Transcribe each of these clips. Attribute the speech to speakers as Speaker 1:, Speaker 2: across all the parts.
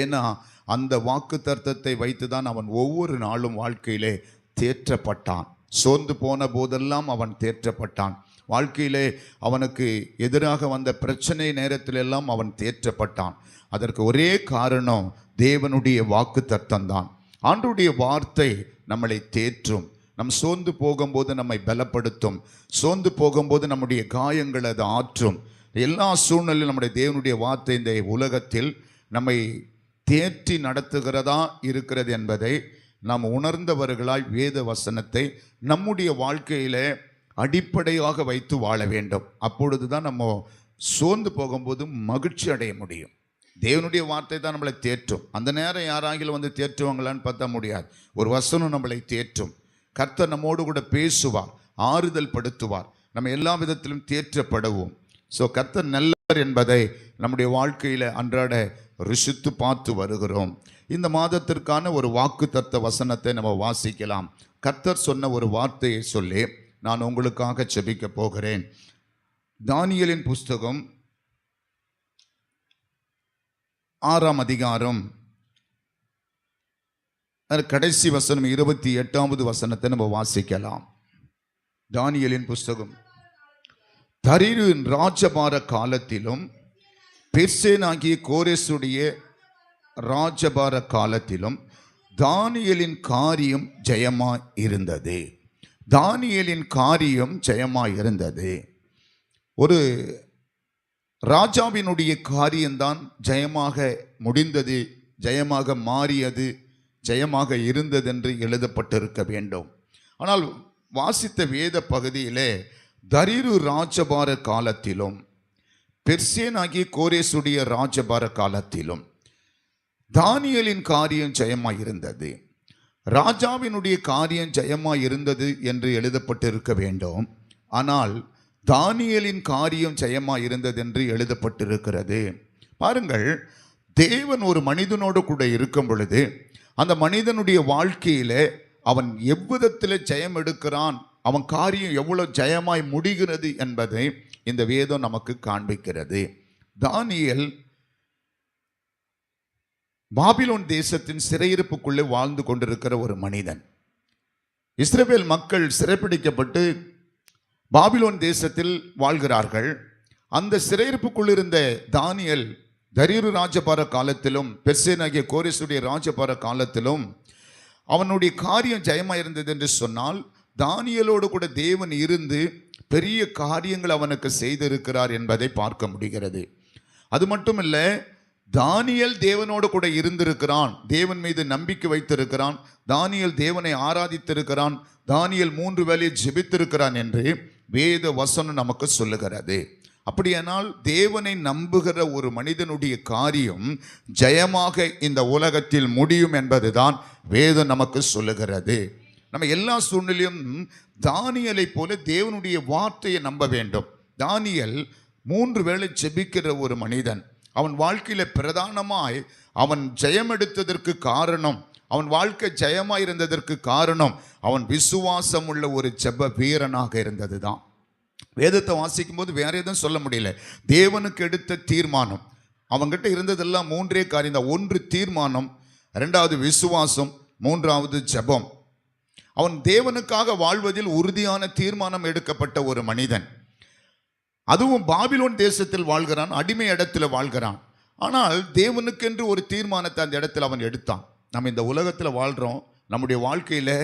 Speaker 1: ஏன்னா அந்த வாக்கு தர்த்தத்தை வைத்து தான் அவன் ஒவ்வொரு நாளும் வாழ்க்கையிலே தேற்றப்பட்டான். சோர்ந்து போன போதெல்லாம் அவன் தேற்றப்பட்டான். வாழ்க்கையிலே அவனுக்கு எதிராக வந்த பிரச்சனை நேரத்திலெல்லாம் அவன் தேற்றப்பட்டான். அதற்கு ஒரே காரணம் தேவனுடைய வாக்கு தத்தம்தான் ஆண்டுடைய வார்த்தை நம்மளை தேற்றும். நம் சோர்ந்து போகும்போது நம்மை பலப்படுத்தும். சோர்ந்து போகும்போது நம்முடைய காயங்கள் அது ஆற்றும். எல்லா சூழ்நிலையும் நம்முடைய தேவனுடைய வார்த்தை இந்த உலகத்தில் நம்மை தேற்றி நடத்துகிறதா இருக்கிறது என்பதை நாம் உணர்ந்தவர்களாய் வேத வசனத்தை நம்முடைய வாழ்க்கையிலே அடிப்படையாக வைத்து வாழ வேண்டும். அப்பொழுது தான் நம்ம சோர்ந்து போகும்போது மகிழ்ச்சி அடைய முடியும். தேவனுடைய வார்த்தை தான் நம்மளை தேற்றும். அந்த நேரம் யாராகிலும் வந்து தேற்றுவாங்களான்னு பார்த்தா முடியாது. ஒரு வசனம் நம்மளை தேற்றும். கர்த்தர் நம்மோடு கூட பேசுவார் ஆறுதல் படுத்துவார். நம்ம எல்லா விதத்திலும் தேற்றப்படுவோம். ஸோ கர்த்தர் நல்ல என்பதை நம்முடைய வாழ்க்கையில் அன்றாட ருசித்து பார்த்து வருகிறோம். இந்த மாதத்திற்கான ஒரு வாக்கு தத்த வசனத்தை நம்ம வாசிக்கலாம். கர்த்தர் சொன்ன ஒரு வார்த்தையை சொல்லி நான் உங்களுக்காக செபிக்க போகிறேன். தானியலின் புஸ்தகம் ஆறாம் அதிகாரம். கடைசி வசனம் இருபத்தி எட்டாவது வசனத்தை நம்ம வாசிக்கலாம். தானியலின் புஸ்தகம் தரிரின் ராஜபார காலத்திலும் பெர்சேனாகிய கோரேசுடைய ராஜபார காலத்திலும் தானியலின் காரியம் ஜெயமாய் இருந்தது தானியலின் காரியம் ஜெயமாய் இருந்தது ஒரு ராஜாவினுடைய காரியம்தான் ஜெயமாக முடிந்தது ஜெயமாக மாறியது ஜெயமாக இருந்ததென்று எழுதப்பட்டிருக்க வேண்டும். ஆனால் வாசித்த வேத பகுதியிலே தரிரு ராஜபார காலத்திலும் பெர்சேனாகிய கோரேசுடைய ராஜபார காலத்திலும் தானியலின் காரியம் ஜெயமாக இருந்தது ராஜாவினுடைய காரியம் ஜெயமாய் இருந்தது என்று எழுதப்பட்டிருக்க வேண்டும். ஆனால் தானியலின் காரியம் ஜெயமாய் இருந்தது என்று எழுதப்பட்டிருக்கிறது. பாருங்கள் தேவன் ஒரு மனிதனோடு கூட இருக்கும் பொழுது அந்த மனிதனுடைய வாழ்க்கையில் அவன் எவ்விதத்தில் ஜெயம் எடுக்கிறான் அவன் காரியம் எவ்வளோ ஜெயமாய் முடிகிறது என்பதை இந்த வேதம் நமக்கு காண்பிக்கிறது. தானியல் பாபிலோன் தேசத்தின் சிறையிருப்புக்குள்ளே வாழ்ந்து கொண்டிருக்கிற ஒரு மனிதன். இஸ்ரேல் மக்கள் சிறைப்பிடிக்கப்பட்டு பாபிலோன் தேசத்தில் வாழ்கிறார்கள். அந்த சிறையிருப்புக்குள் இருந்த தானியல் தரீரு ராஜபார காலத்திலும் பெர்சேனாகிய கோரிசுடைய ராஜபார காலத்திலும் அவனுடைய காரியம் ஜெயமாக இருந்தது என்று சொன்னால் தானியலோடு கூட தேவன் இருந்து பெரிய காரியங்கள் அவனுக்கு செய்திருக்கிறார் என்பதை பார்க்க முடிகிறது. அது மட்டும் இல்லை தானியல் தேவனோடு கூட இருந்திருக்கிறான். தேவன் மீது நம்பிக்கை வைத்திருக்கிறான். தானியல் தேவனை ஆராதித்திருக்கிறான். தானியல் மூன்று வேலையை ஜெபித்திருக்கிறான் என்று வேத வசனம் நமக்கு சொல்லுகிறது. அப்படியானால் தேவனை நம்புகிற ஒரு மனிதனுடைய காரியம் ஜெயமாக இந்த உலகத்தில் முடியும் என்பதுதான் வேதம் நமக்கு சொல்லுகிறது. நம்ம எல்லா சூழ்நிலையும் தானியலை போல தேவனுடைய வார்த்தையை நம்ப வேண்டும். தானியல் மூன்று வேளை ஜெபிக்கிற ஒரு மனிதன். அவன் வாழ்க்கையில் பிரதானமாய் அவன் ஜெயம் எடுத்ததற்கு காரணம் அவன் வாழ்க்கை ஜெயமாக இருந்ததற்கு காரணம் அவன் விசுவாசம் உள்ள ஒரு ஜெப வீரனாக இருந்தது தான் வேதத்தை வாசிக்கும் போது வேற எதுவும் சொல்ல முடியல. தேவனுக்கு எடுத்த தீர்மானம். அவங்ககிட்ட இருந்ததெல்லாம் மூன்றே காரியம் தான். ஒன்று தீர்மானம் ரெண்டாவது விசுவாசம் மூன்றாவது ஜெபம். அவன் தேவனுக்காக வாழ்வதில் உறுதியான தீர்மானம் எடுக்கப்பட்ட ஒரு மனிதன். அதுவும் பாபிலோன் தேசத்தில் வாழ்கிறான் அடிமை இடத்துல வாழ்கிறான். ஆனால் தேவனுக்கென்று ஒரு தீர்மானத்தை அந்த இடத்துல அவன் எடுத்தான். நம்ம இந்த உலகத்தில் வாழ்கிறோம் நம்முடைய வாழ்க்கையில்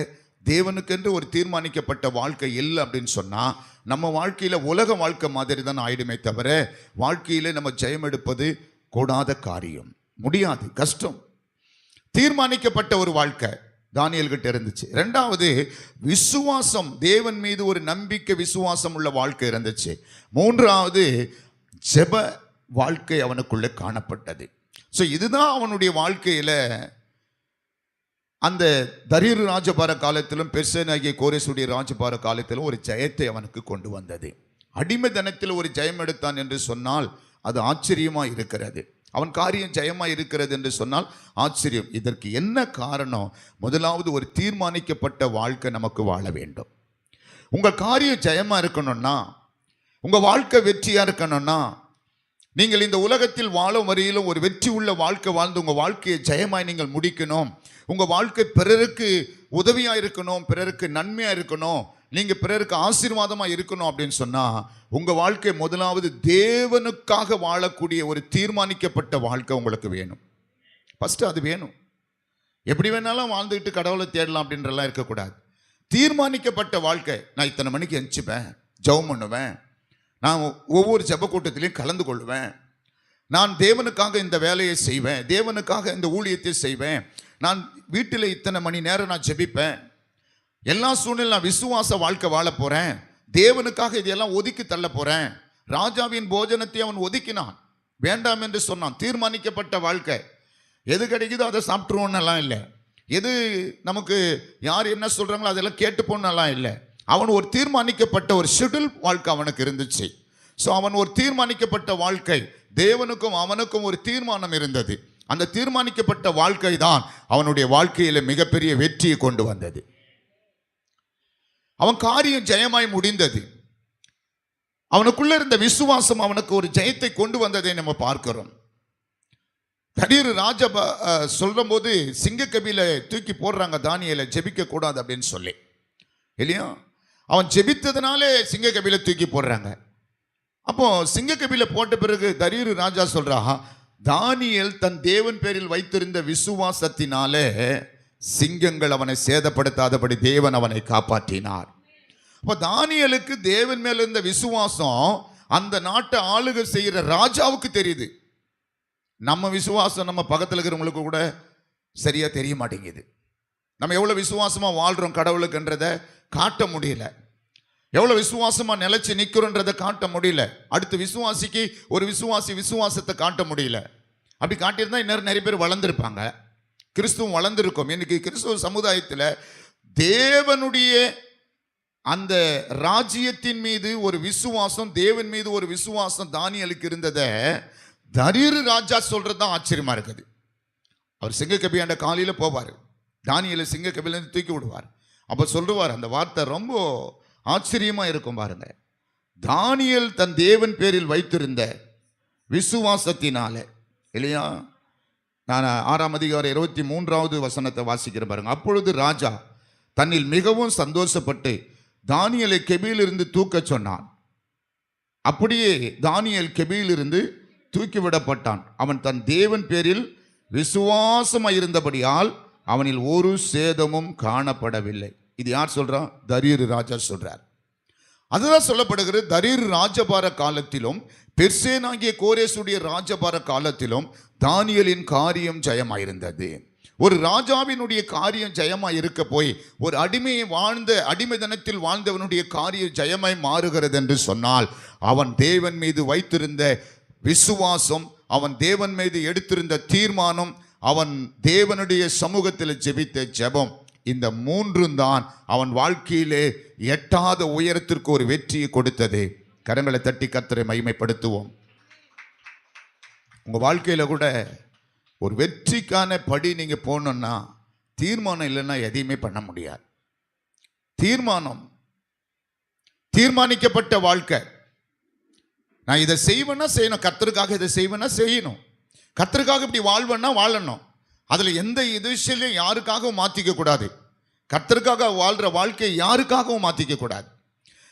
Speaker 1: தேவனுக்கென்று ஒரு தீர்மானிக்கப்பட்ட வாழ்க்கை இல்லை அப்படின்னு சொன்னால் நம்ம வாழ்க்கையில் உலக வாழ்க்கை மாதிரி தான் ஆயிடுமே தவிர வாழ்க்கையில் நம்ம ஜெயம் எடுப்பது கூடாத காரியம். முடியாது கஷ்டம். தீர்மானிக்கப்பட்ட ஒரு வாழ்க்கை. தானியல்கிட்ட இருந்துச்சு. ரெண்டாவது விசுவாசம் தேவன் மீது ஒரு நம்பிக்கை விசுவாசம் உள்ள வாழ்க்கை இருந்துச்சு. மூன்றாவது ஜெப வாழ்க்கை அவனுக்குள்ளே காணப்பட்டது. ஸோ இதுதான் அவனுடைய வாழ்க்கையில் அந்த தரீர் ராஜபார காலத்திலும் பெர்சனாகிய கோரேசுடைய ராஜபார காலத்திலும் ஒரு ஜெயத்தை அவனுக்கு கொண்டு வந்தது. அடிமை தனத்தில் ஒரு ஜெயம் எடுத்தான் என்று சொன்னால் அது ஆச்சரியமாக இருக்கிறது. அவன் காரியம் ஜெயமாக இருக்கிறது என்று சொன்னால் ஆச்சரியம். இதற்கு என்ன காரணம்? முதலாவது ஒரு தீர்மானிக்கப்பட்ட வாழ்க்கை நமக்கு வாழ வேண்டும். உங்கள் காரியம் ஜெயமாக இருக்கணும்னா உங்கள் வாழ்க்கை வெற்றியாக இருக்கணும்னா நீங்கள் இந்த உலகத்தில் வாழும் வரையிலும் ஒரு வெற்றி உள்ள வாழ்க்கை வாழ்ந்து உங்கள் வாழ்க்கையை ஜெயமாய் நீங்கள் முடிக்கணும். உங்கள் வாழ்க்கை பிறருக்கு உதவியாக இருக்கணும் பிறருக்கு நன்மையாக இருக்கணும். நீங்கள் பிறருக்கு ஆசீர்வாதமாக இருக்கணும் அப்படின்னு சொன்னால் உங்கள் வாழ்க்கை முதலாவது தேவனுக்காக வாழக்கூடிய ஒரு தீர்மானிக்கப்பட்ட வாழ்க்கை உங்களுக்கு வேணும். ஃபஸ்ட்டு அது வேணும். எப்படி வேணாலும் வாழ்ந்துக்கிட்டு கடவுளை தேடலாம் அப்படின்றலாம் இருக்கக்கூடாது. தீர்மானிக்கப்பட்ட வாழ்க்கை நான் இத்தனை மணிக்கு எஞ்சிப்பேன் ஜெபம் பண்ணுவேன் நான் ஒவ்வொரு ஜெப கூட்டத்திலையும் கலந்து கொள்வேன் நான் தேவனுக்காக இந்த வேலையை செய்வேன் தேவனுக்காக இந்த ஊழியத்தை செய்வேன் நான் வீட்டில் இத்தனை மணி நேரம் நான் ஜெபிப்பேன் எல்லா சூழ்நிலை நான் விசுவாச வாழ்க்கை வாழ போகிறேன் தேவனுக்காக இதையெல்லாம் ஒதுக்கி தள்ள போகிறேன் ராஜாவின் போஜனத்தை அவன் ஒதுக்கினான். வேண்டாம் என்று சொன்னான். தீர்மானிக்கப்பட்ட வாழ்க்கை. எது கிடைக்குதோ அதை சாப்பிட்ருவோன்னெல்லாம் இல்லை. எது நமக்கு யார் என்ன சொல்கிறாங்களோ அதெல்லாம் கேட்டுப்போன்னெல்லாம் இல்லை. அவன் ஒரு தீர்மானிக்கப்பட்ட ஒரு ஷெடியூல் வாழ்க்கை அவனுக்கு இருந்துச்சு. ஸோ அவன் ஒரு தீர்மானிக்கப்பட்ட வாழ்க்கை. தேவனுக்கும் அவனுக்கும் ஒரு தீர்மானம் இருந்தது. அந்த தீர்மானிக்கப்பட்ட வாழ்க்கை தான் அவனுடைய வாழ்க்கையில் மிகப்பெரிய வெற்றியை கொண்டு வந்தது. அவன் காரியம் ஜெயமாய் முடிந்தது. அவனுக்குள்ள இருந்த விசுவாசம் அவனுக்கு ஒரு ஜெயத்தை கொண்டு வந்ததை நம்ம பார்க்கிறோம். திடீர் ராஜ சொல்லும் போது சிங்கக்கபியில் தூக்கி போடுறாங்க தானியலை ஜெபிக்க கூடாது அப்படின்னு சொல்லி. இல்லையா? அவன் ஜெபித்ததுனாலே சிங்கக்கபில தூக்கி போடுறாங்க. அப்போ சிங்கக்கபியில் போட்ட பிறகு தரீர் ராஜா சொல்றா தானியல் தன் தேவன் பேரில் வைத்திருந்த விசுவாசத்தினாலே சிங்கங்கள் அவனை சேதப்படுத்தாதபடி தேவன் அவனை காப்பாற்றினார். அப்போ தானியலுக்கு தேவன் மேல இருந்த விசுவாசம் அந்த நாட்டை ஆளுக செய்கிற ராஜாவுக்கு தெரியுது. நம்ம விசுவாசம் நம்ம பக்கத்தில் இருக்கிறவங்களுக்கு கூட சரியாக தெரிய மாட்டேங்குது. நம்ம எவ்வளோ விசுவாசமாக வாழ்கிறோம் கடவுளுக்குன்றதை காட்ட முடியல. எவ்வளோ விசுவாசமாக நிலச்சி நிற்கிறோன்றதை காட்ட முடியல. அடுத்து விசுவாசிக்கு ஒரு விசுவாசி விசுவாசத்தை காட்ட முடியல. அப்படி காட்டியிருந்தால் இன்னும் நிறைய பேர் வளர்ந்துருப்பாங்க. கிறிஸ்துவம் வளர்ந்துருக்கும். இன்னைக்கு கிறிஸ்துவ சமுதாயத்தில் தேவனுடைய அந்த ராஜ்யத்தின் மீது ஒரு விசுவாசம் தேவன் மீது ஒரு விசுவாசம் தானியலுக்கு இருந்ததை தரீரு ராஜா சொல்கிறது தான் ஆச்சரியமாக இருக்குது. அவர் சிங்கக்கபியாண்ட காலையில் போவார். தானியலை சிங்கக்கபிலேருந்து தூக்கி விடுவார். அப்போ சொல்லுவார் அந்த வார்த்தை ரொம்ப ஆச்சரியமாக இருக்கும் பாருங்க. தானியல் தன் தேவன் பேரில் வைத்திருந்த விசுவாசத்தினால இல்லையா? நான் ஆறாம் அதிகாரம் இருபத்தி மூன்றாவது வசனத்தை வாசிக்கிறேன் பாருங்க. அப்பொழுது ராஜா தன்னில் மிகவும் சந்தோஷப்பட்டு தானியலை கெபியிலிருந்து தூக்கச் சொன்னான். அப்படியே தானியல் கெபியிலிருந்து தூக்கிவிடப்பட்டான் அவன் தன் தேவன் பேரில் விசுவாசமாய் இருந்தபடியால் அவனில் ஒரு சேதமும் காணப்படவில்லை. இது யார் சொல்கிறான் தரீரு ராஜா சொல்கிறார் அதுதான் சொல்லப்படுகிறது தரீர் ராஜபார காலத்திலும் பெர்சேனாகிய கோரேசுடைய ராஜபார காலத்திலும் தானியலின் காரியம் ஜெயமாயிருந்தது. ஒரு ராஜாவினுடைய காரியம் ஜெயமாய் இருக்க போய் ஒரு அடிமையை வாழ்ந்த அடிமை தினத்தில் வாழ்ந்தவனுடைய காரியம் ஜெயமாய் மாறுகிறது என்று சொன்னால் அவன் தேவன் மீது வைத்திருந்த விசுவாசம் அவன் தேவன் மீது எடுத்திருந்த தீர்மானம் அவன் தேவனுடைய சமூகத்தில் ஜெபித்த ஜெபம் இந்த மூன்றும் தான் அவன் வாழ்க்கையிலே எட்டாத உயரத்திற்கு ஒரு வெற்றியை கொடுத்தது. கரங்களை தட்டி கத்தரை மகிமைப்படுத்துவோம். உங்கள் வாழ்க்கையில் கூட ஒரு வெற்றிக்கான படி நீங்கள் போகணுன்னா தீர்மானம் இல்லைன்னா எதையுமே பண்ண முடியாது. தீர்மானம் தீர்மானிக்கப்பட்ட வாழ்க்கை. நான் இதை செய்வேன்னா செய்யணும். கத்தருக்காக இதை செய்வேன்னா செய்யணும். கத்தருக்காக இப்படி வாழ்வேன்னா வாழணும். அதில் எந்த இது யாருக்காகவும் மாற்றிக்க கூடாது. வாழ்கிற வாழ்க்கையை யாருக்காகவும் மாற்றிக்க கூடாது.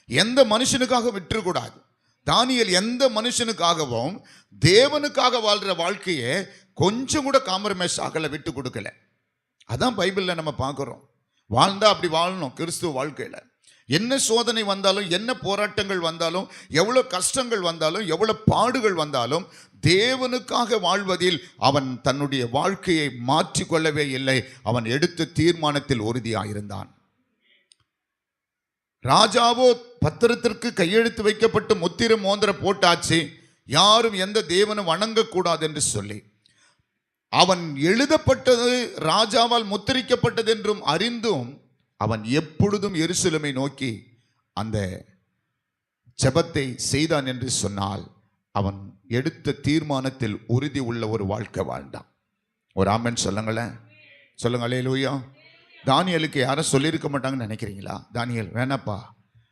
Speaker 1: எந்த மனுஷனுக்காக விட்டுறக்கூடாது. தானியல் எந்த மனுஷனுக்காகவும் தேவனுக்காக வாழ்கிற வாழ்க்கையை கொஞ்சம் கூட காம்ப்ரமைஸ் ஆகலை விட்டு கொடுக்கல. அதான் பைபிளில் நம்ம பார்க்குறோம். வாழ்ந்தா அப்படி வாழணும் கிறிஸ்துவ வாழ்க்கையில். என்ன சோதனை வந்தாலும் என்ன போராட்டங்கள் வந்தாலும் எவ்வளோ கஷ்டங்கள் வந்தாலும் எவ்வளோ பாடுகள் வந்தாலும் தேவனுக்காக வாழ்வதில் அவன் தன்னுடைய வாழ்க்கையை மாற்றிக்கொள்ளவே இல்லை. அவன் எடுத்த தீர்மானத்தில் உறுதியாயிருந்தான். ராஜாவோ பத்திரத்திற்கு கையெழுத்து வைக்கப்பட்டு முத்திர மோந்திர போட்டாச்சு. யாரும் எந்த தேவனும் வணங்கக்கூடாது என்று சொல்லி. அவன் எழுதப்பட்டது ராஜாவால் முத்திரிக்கப்பட்டது என்றும் அறிந்தும் அவன் எப்பொழுதும் எருசலேமை நோக்கி அந்த ஜெபத்தை செய்தான் என்று சொன்னால் அவன் எடுத்த தீர்மானத்தில் உறுதி உள்ள ஒரு வாழ்க்கை வாழ்ந்தான். ஒரு ஆமன் சொல்லுங்களேன். சொல்லுங்களே லூயா தானியலுக்கு யாரும் சொல்லியிருக்க மாட்டாங்கன்னு நினைக்கிறீங்களா? தானியல் வேணாப்பா.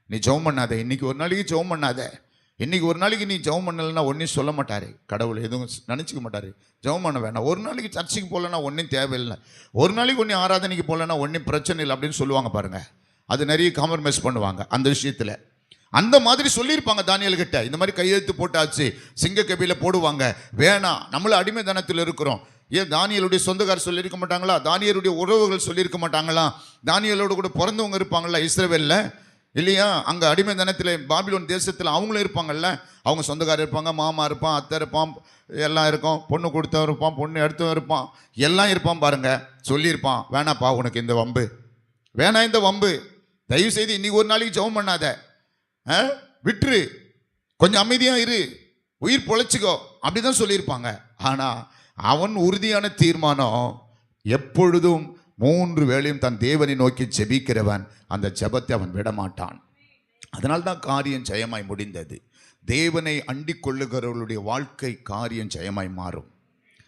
Speaker 1: நீ ஜெபம் பண்ணாத. இன்னைக்கு ஒரு நாளைக்கு ஜெபம் பண்ணாத. இன்றைக்கி ஒரு நாளைக்கு நீ ஜெபம் பண்ணலைன்னா ஒன்றையும் சொல்ல மாட்டார். கடவுள் எதுவும் நினச்சிக்க மாட்டார். ஜெபம் பண்ண வேணாம். ஒரு நாளைக்கு சர்ச்சுக்கு போகலன்னா ஒன்றும் தேவையில்லை. ஒரு நாளைக்கு ஒன்றும் ஆராதனைக்கு போகலன்னா ஒன்றும் பிரச்சனை இல்லை அப்படின்னு சொல்லுவாங்க பாருங்கள் அது நிறைய காம்ப்ரமைஸ் பண்ணுவாங்க அந்த விஷயத்தில். அந்த மாதிரி சொல்லியிருப்பாங்க தானியல் கிட்ட. இந்த மாதிரி கையெழுத்து போட்டாச்சு. சிங்க கபியில் போடுவாங்க. வேணாம். நம்மள அடிமைத்தனத்தில் இருக்கிறோம். ஏன் தானியலுடைய சொந்தக்காரர் சொல்லியிருக்க மாட்டாங்களா? தானியருடைய உறவுகள் சொல்லியிருக்க மாட்டாங்களா? தானியலோட கூட பிறந்தவங்க இருப்பாங்களா இஸ்ரேவேலில்? இல்லையா? அங்கே அடிமை தினத்தில் பாபிலோன் தேசத்தில் அவங்களும் இருப்பாங்கல்ல? அவங்க சொந்தக்காரர் இருப்பாங்க மாமா இருப்பான் அத்தை இருப்பான் எல்லாம் இருக்கும். பொண்ணு கொடுத்தவன் இருப்பான் பொண்ணு எடுத்தவன் இருப்பான். எல்லாம் இருப்பான் பாருங்க. சொல்லியிருப்பான் வேணாப்பா உனக்கு இந்த வம்பு. வேணாம் இந்த வம்பு. தயவு செய்து இன்னைக்கு ஒரு நாளைக்கு ஜெபம் பண்ணாத. ஆ? விட்டுரு. கொஞ்சம் அமைதியாக இரு. உயிர் பொழைச்சிக்கோ. அப்படி தான் சொல்லியிருப்பாங்க. ஆனால் அவன் உறுதியான தீர்மானம் எப்பொழுதும் மூன்று வேளையும் தன் தேவனை நோக்கி ஜெபிக்கிறவன் அந்த ஜெபத்தை அவன் விடமாட்டான். அதனால்தான் காரியம் ஜெயமாய் முடிந்தது. தேவனை அண்டிக் கொள்ளுகிறவர்களுடைய வாழ்க்கை காரியம் ஜெயமாய் மாறும்.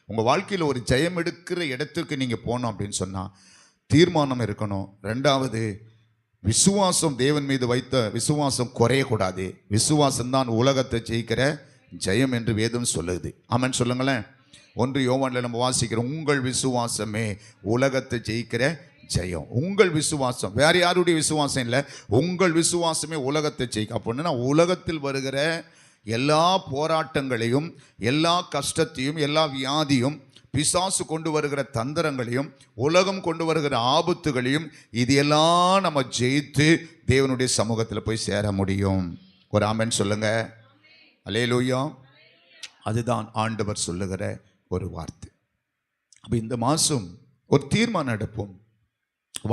Speaker 1: உங்கள் வாழ்க்கையில் ஒரு ஜெயம் எடுக்கிற இடத்திற்கு நீங்கள் போனோம் அப்படின்னு சொன்னால் தீர்மானம் இருக்கணும். ரெண்டாவது விசுவாசம் தேவன் மீது வைத்த விசுவாசம் குறையக்கூடாது. விசுவாசம் தான் உலகத்தை ஜெயிக்கிற ஜெயம் என்று வேதம் சொல்லுது. ஆமான்னு சொல்லுங்களேன். ஒன்று யோவானில் நம்ம வாசிக்கிறோம் உங்கள் விசுவாசமே உலகத்தை ஜெயிக்கிற ஜெயம். உங்கள் விசுவாசம். வேறு யாருடைய விசுவாசம் இல்லை? உங்கள் விசுவாசமே உலகத்தை ஜெயிக்க அப்படின்னா உலகத்தில் வருகிற எல்லா போராட்டங்களையும் எல்லா கஷ்டத்தையும் எல்லா வியாதியும் பிசாசு கொண்டு வருகிற தந்திரங்களையும் உலகம் கொண்டு வருகிற ஆபத்துகளையும் இது எல்லாம் நம்ம ஜெயித்து தேவனுடைய சமூகத்தில் போய் சேர முடியும். ஒரு ஆமென் சொல்லுங்க. அலேலூயா அதுதான் ஆண்டவர் சொல்லுகிற ஒரு வார்த்தை. அப்போ இந்த மாதம் ஒரு தீர்மானம் எடுப்போம்.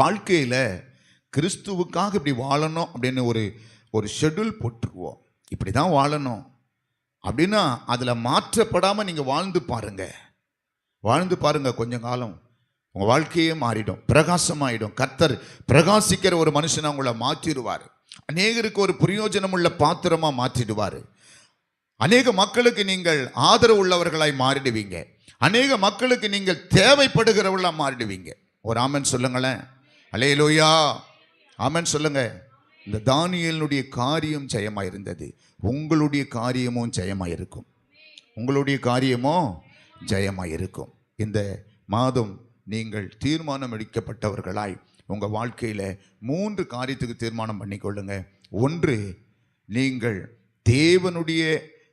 Speaker 1: வாழ்க்கையில் கிறிஸ்துவுக்காக இப்படி வாழணும் அப்படின்னு ஒரு ஒரு ஷெட்யூல் போட்டுருவோம். இப்படி தான் வாழணும். அப்படின்னா அதில் மாற்றப்படாமல் நீங்கள் வாழ்ந்து பாருங்கள் வாழ்ந்து பாருங்கள் கொஞ்ச காலம். உங்கள் வாழ்க்கையே மாறிடும். பிரகாசமாயிடும். கர்த்தர் பிரகாசிக்கிற ஒரு மனுஷனை உங்களை மாற்றிடுவார். அநேகருக்கு ஒரு பிரயோஜனம் உள்ள பாத்திரமாக மாற்றிடுவார். அநேக மக்களுக்கு நீங்கள் ஆதரவு உள்ளவர்களாய் மாறிடுவீங்க. அநேக மக்களுக்கு நீங்கள் தேவைப்படுகிறவர்களாக மாறிடுவீங்க. ஒரு ஆமன் சொல்லுங்களேன். அலையலோயா ஆமன் சொல்லுங்க. இந்த தானியலுடைய காரியம் ஜெயமாக இருந்தது உங்களுடைய காரியமும் ஜெயமாக இருக்கும் உங்களுடைய காரியமும் ஜெயமாக இருக்கும் இந்த மாதம் நீங்கள் தீர்மானம் எடுக்கப்பட்டவர்களாய் உங்கள் வாழ்க்கையில் மூன்று காரியத்துக்கு தீர்மானம் பண்ணிக்கொள்ளுங்க. ஒன்று நீங்கள் தேவனுடைய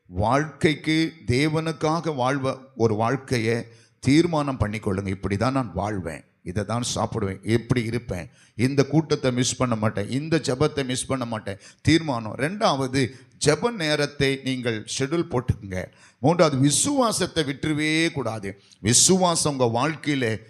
Speaker 1: வாழ்க்கைக்கு தேவனுக்காக வாழ்வ ஒரு வாழ்க்கையை தீர்மானம் பண்ணிக்கொள்ளுங்க. இப்படி தான் நான் வாழ்வேன். இதை தான் சாப்பிடுவேன். எப்படி இருப்பேன். இந்த கூட்டத்தை மிஸ் பண்ண மாட்டேன். இந்த ஜெபத்தை மிஸ் பண்ண மாட்டேன். தீர்மானம். ரெண்டாவது ஜெப நேரத்தை நீங்கள் ஷெட்யூல் போட்டுக்குங்க. மூன்றாவது விசுவாசத்தை விட்டுருவே கூடாது. விசுவாசம் உங்கள் வாழ்க்கையில்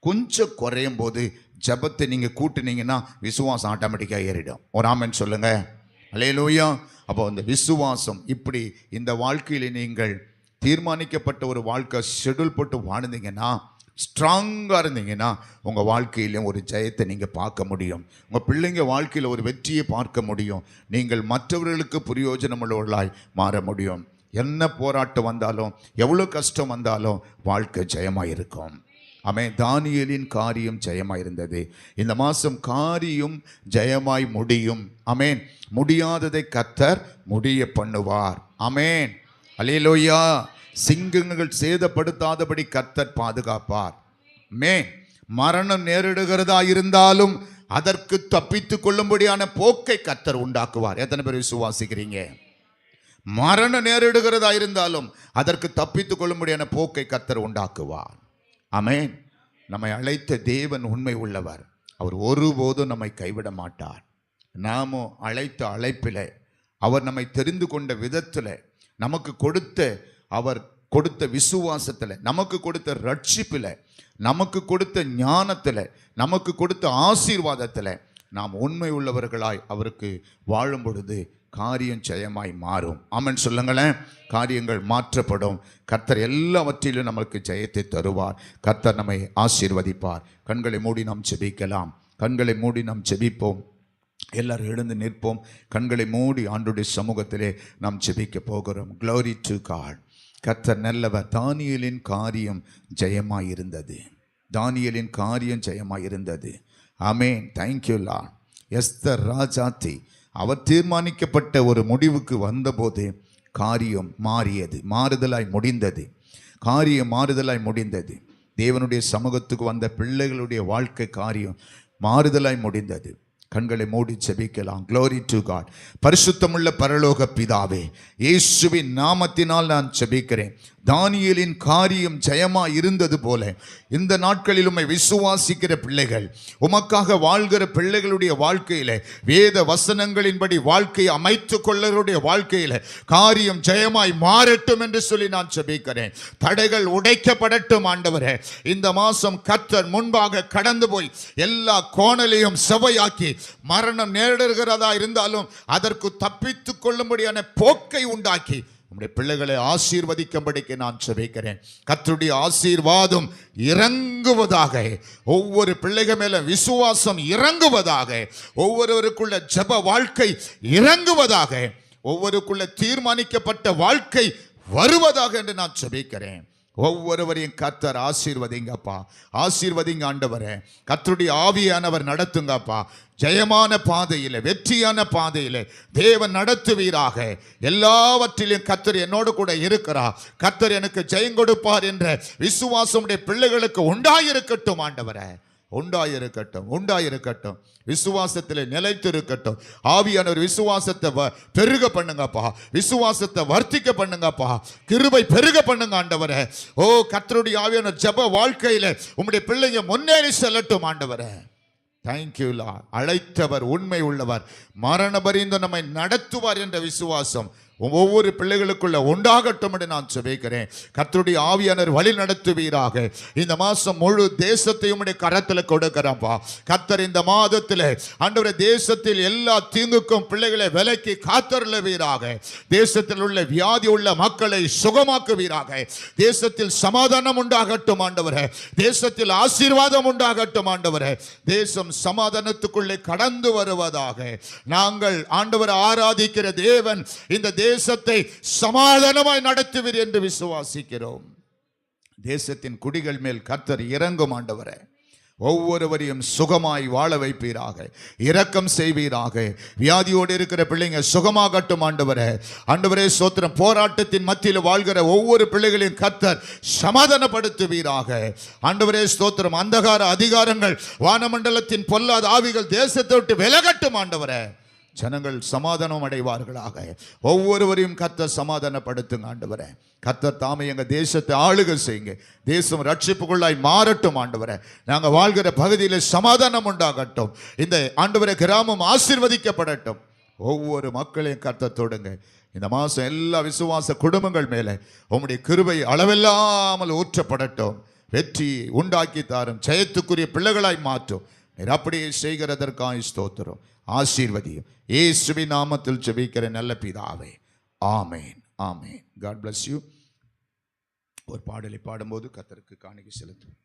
Speaker 1: கொஞ்சம் குறையும் போது ஜெபத்தை நீங்கள் கூட்டுனீங்கன்னா விசுவாசம் ஆட்டோமேட்டிக்காக ஏறிடும். ஒரு ஆமன் சொல்லுங்கள் அலையலூயா அப்போ அந்த விசுவாசம் இப்படி இந்த வாழ்க்கையில் நீங்கள் தீர்மானிக்கப்பட்ட ஒரு வாழ்க்கை ஷெட்யூல் போட்டு வாழ்ந்தீங்கன்னா ஸ்ட்ராங்காக இருந்தீங்கன்னா உங்கள் வாழ்க்கையிலும் ஒரு ஜெயத்தை நீங்கள் பார்க்க முடியும். உங்கள் பிள்ளைங்க வாழ்க்கையில் ஒரு வெற்றியை பார்க்க முடியும். நீங்கள் மற்றவர்களுக்கு பிரயோஜனம் உள்ளவர்களாய் மாற முடியும். என்ன போராட்டம் வந்தாலும் எவ்வளோ கஷ்டம் வந்தாலும் வாழ்க்கை ஜெயமாக இருக்கும் ஆமே தானியலின் காரியம் ஜெயமாயிருந்தது. இந்த மாதம் காரியம் ஜெயமாய் முடியும். அமேன் முடியாததை கத்தர் முடிய பண்ணுவார். அமேன் அலேலோயா சிங்கங்கள் சேதப்படுத்தாதபடி கத்தர் பாதுகாப்பார். மே மரணம் நேரிடுகிறதா இருந்தாலும் அதற்கு தப்பித்து கொள்ளும்படியான போக்கை கத்தர் உண்டாக்குவார். எத்தனை பேர் விசுவாசிக்கிறீங்க? மரணம் நேரிடுகிறதா இருந்தாலும் அதற்கு தப்பித்துக் கொள்ளும்படியான போக்கை கத்தர் உண்டாக்குவார். அமேன் நம்மை அழைத்த தேவன் உண்மை உள்ளவர். அவர் ஒருபோதும் நம்மை கைவிட மாட்டார். நாமோ அழைத்த அழைப்பில் அவர் நம்மை தெரிந்து கொண்ட விதத்தில் நமக்கு கொடுத்த அவர் கொடுத்த விசுவாசத்தில் நமக்கு கொடுத்த ரட்சிப்பில் நமக்கு கொடுத்த ஞானத்தில் நமக்கு கொடுத்த ஆசீர்வாதத்தில் நாம் உண்மை உள்ளவர்களாய் அவருக்கு வாழும் பொழுது காரியம் ஜெயமாய் மாறும். ஆமென். சொல்லுங்களேன். காரியங்கள் மாற்றப்படும். கர்த்தர் எல்லாவற்றிலும் நமக்கு ஜெயத்தை தருவார். கர்த்தர் நம்மை ஆசீர்வதிப்பார். கண்களை மூடி நாம் செபிக்கலாம் கண்களை மூடி நாம் செபிப்போம் எல்லாரும் எழுந்து நிற்போம். கண்களை மூடி ஆண்டுடைய சமூகத்திலே நாம் செபிக்க போகிறோம். க்ளோரி டு காட் கர்த்தர் நல்லவர். தானியலின் காரியம் ஜெயமாய் இருந்தது. தானியலின் காரியம் ஜெயமாய் இருந்தது. அமேன் தேங்க்யூ லா எஸ்தர் ராஜாத்தி அவர் தீர்மானிக்கப்பட்ட ஒரு முடிவுக்கு வந்தபோது காரியம் மாறியது மாறுதலாய் முடிந்தது. காரியம் மாறுதலாய் முடிந்தது. தேவனுடைய சமூகத்துக்கு வந்த பிள்ளைகளுடைய வாழ்க்கை காரியம் மாறுதலாய் முடிந்தது. கண்களை மூடி செபிக்கலாம் க்ளோரி டு காட் பரிசுத்தமுள்ள பரலோக பிதாவே இயேசுவின் நாமத்தினால் நான் செபிக்கிறேன் தானியலின் காரியம் ஜெயமா இருந்தது போல. இந்த நாட்களில் உம்மை விசுவாசிக்கிற பிள்ளைகள் உமக்காக வாழ்கிற பிள்ளைகளுடைய வாழ்க்கையில வேத வசனங்களின்படி வாழ்க்கையை அமைத்துக் கொள்ளருடைய வாழ்க்கையில காரியம் ஜெயமாய் மாறட்டும் என்று சொல்லி நான் செபிக்கிறேன் தடைகள் உடைக்கப்படட்டும் ஆண்டவரே. இந்த மாசம் கத்தர் முன்பாக கடந்து போய் எல்லா கோணலையும் செவையாக்கி மரணம் நேரிடுகிறதா இருந்தாலும் அதற்கு தப்பித்துக் கொள்ளும்படியான போக்கை உண்டாக்கி உங்களுடைய பிள்ளைகளை ஆசீர்வதிக்கும்படிக்கு நான் செபிக்கிறேன் கர்த்தருடைய ஆசீர்வாதம் இறங்குவதாக ஒவ்வொரு பிள்ளைகள் மேல விசுவாசம் இறங்குவதாக ஒவ்வொருவருக்குள்ள ஜெப வாழ்க்கை இறங்குவதாக ஒவ்வொருக்குள்ள தீர்மானிக்கப்பட்ட வாழ்க்கை வருவதாக என்று நான் செபிக்கிறேன் ஒவ்வொருவரையும் கத்தர் ஆசீர்வதிங்கப்பா. ஆசீர்வதிங்க ஆண்டவரே. கத்தருடைய ஆவியானவர் நடத்துங்கப்பா. ஜெயமான பாதையில் வெற்றியான பாதையில் தேவன் நடத்துவீராக. எல்லாவற்றிலும் கத்தர் என்னோடு கூட இருக்கிறார். கர்த்தர் எனக்கு ஜெயம் கொடுப்பார் என்ற விசுவாசமுடைய பிள்ளைகளுக்கு உண்டாயிருக்கட்டும் ஆண்டவரே. உண்டாயிருக்கட்டும் உண்டாயிருக்கட்டும். விசுவாசத்தில் நிலைத்திருக்கட்டும். ஆவியானவர் விசுவாசத்தை வ- பெருக பண்ணுங்கப்பா. விசுவாசத்தை வர்த்திக்க பண்ணுங்கப்பா. கிருபை பெருக பண்ணுங்க ஆண்டவரே. ஓ கத்தருடைய ஆவியானவர் ஜெப வாழ்க்கையில் உம்முடைய பிள்ளைங்க முன்னேறி செல்லட்டும் ஆண்டவரே. தேங்க்யூ லா அழைத்தவர் உண்மை உள்ளவர். மரண பரிந்து நம்மை நடத்துவார் என்ற விசுவாசம். ஒவ்வொரு பிள்ளைகளுக்குள்ள உண்டாகட்டும் என்று நான் செபிக்கிறேன் கர்த்தருடைய ஆவியானர் வழி நடத்துவீராக. இந்த மாசம் முழு தேசத்தையும் கரத்தில் கொடுக்கிறப்பா கர்த்தர் இந்த மாதத்தில் அன்றைய தேசத்தில் எல்லா தீங்குக்கும் பிள்ளைகளை விலக்கி காத்தருளவீராக. தேசத்தில் உள்ள வியாதி உள்ள மக்களை சுகமாக்குவீராக. தேசத்தில் சமாதானம் உண்டாகட்டும் ஆண்டவரே. தேசத்தில் ஆசீர்வாதம் உண்டாகட்டும் ஆண்டவரே. தேசம் சமாதானத்துக்குள்ளே கடந்து வருவதாக. நாங்கள் ஆண்டவர் ஆராதிக்கிற தேவன் இந்த தேசத்தை சமாதானமாய் நடத்துவீர் என்று விசுவாசிக்கிறோம். தேசத்தின் குடிகள் மேல் கர்த்தர் இறங்கும் ஆண்டவரே. ஒவ்வொருவரையும் சுகமாய் வாழ வைப்பீராக. இரக்கம் செய்வீராக. வியாதியோடு இருக்கிற பிள்ளைங்க சுகமாகட்டும் ஆண்டவரே. ஆண்டவரே சோத்திரம் போராட்டத்தின் மத்தியில் வாழ்கிற ஒவ்வொரு பிள்ளைகளையும் கர்த்தர் சமாதானப்படுத்துவீராக. ஆண்டவரே ஸ்தோத்திரம் அந்தகார அதிகாரங்கள் வானமண்டலத்தின் பொல்லாத ஆவிகள் தேசத்தை விட்டு விலகட்டும் ஆண்டவரே. ஜனங்கள் சமாதானம் அடைவார்களாக. ஒவ்வொருவரையும் கத்த சமாதானப்படுத்துங்க ஆண்டவரே. கத்த தாமே எங்கள் தேசத்தை ஆளுக செய்யுங்க. தேசம் ரட்சிப்புக்குள்ளாய் மாறட்டும் ஆண்டவரே. நாங்கள் வாழ்கிற பகுதியில் சமாதானம் உண்டாகட்டும். இந்த ஆண்டவரை கிராமம் ஆசிர்வதிக்கப்படட்டும். ஒவ்வொரு மக்களையும் கத்த தொடுங்க. இந்த மாதம் எல்லா விசுவாச குடும்பங்கள் மேலே உம்முடைய கிருபை அளவில்லாமல் ஊற்றப்படட்டும். வெற்றி உண்டாக்கி தாரும் ஜெயத்துக்குரிய பிள்ளைகளாய் மாற்றும். அப்படியே செய்கிறதற்காக ஸ்தோத்திரம். ஆசீர்வதியும். ஏசுவி நாமத்தில் ஜெபிக்கிற நல்ல பிதாவே. ஆமேன். ஆமேன். காட் பிளஸ் யூ ஒரு பாடலை பாடும்போது கத்தருக்கு காணிக்கை செலுத்தும்